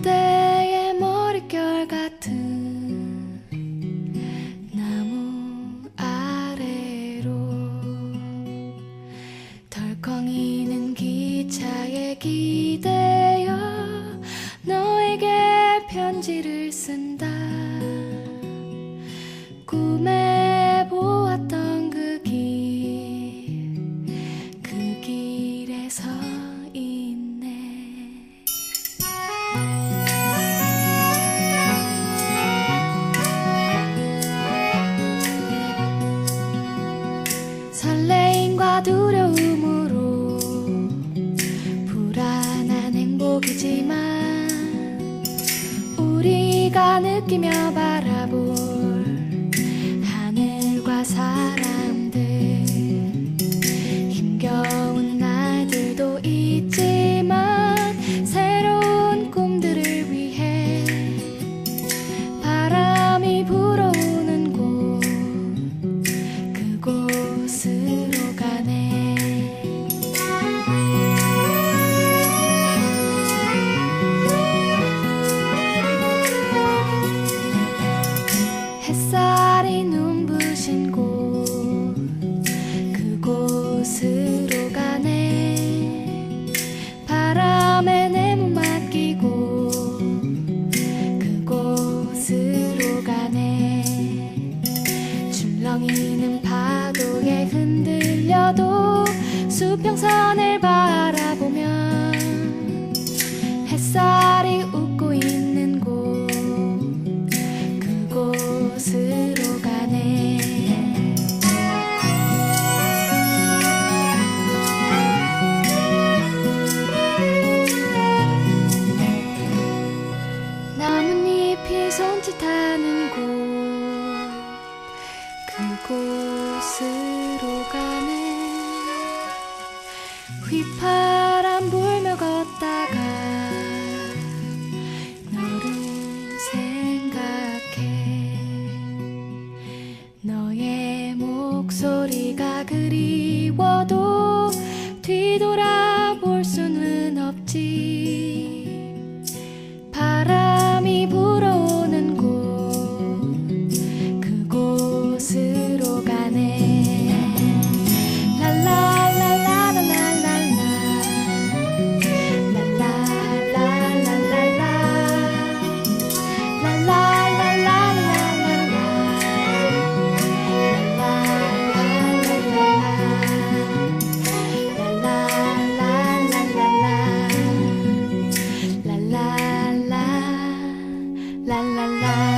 그대의 머릿결 같은 나무 아래로 덜컹이는 기차에 기대어 너에게 편지를 설레임과 두려움으로 불안한 행복이지만 우리가 느끼며 바라볼 곳으로 가네. 바람에 내 몸 맡기고 그곳으로 가네. 줄렁이는 파도에 흔들려도 수평선을 손짓하는 곳 그곳으로 가는 휘파람 불며 걷다가 너를 생각해. 너의 목소리가 그리 啦啦啦。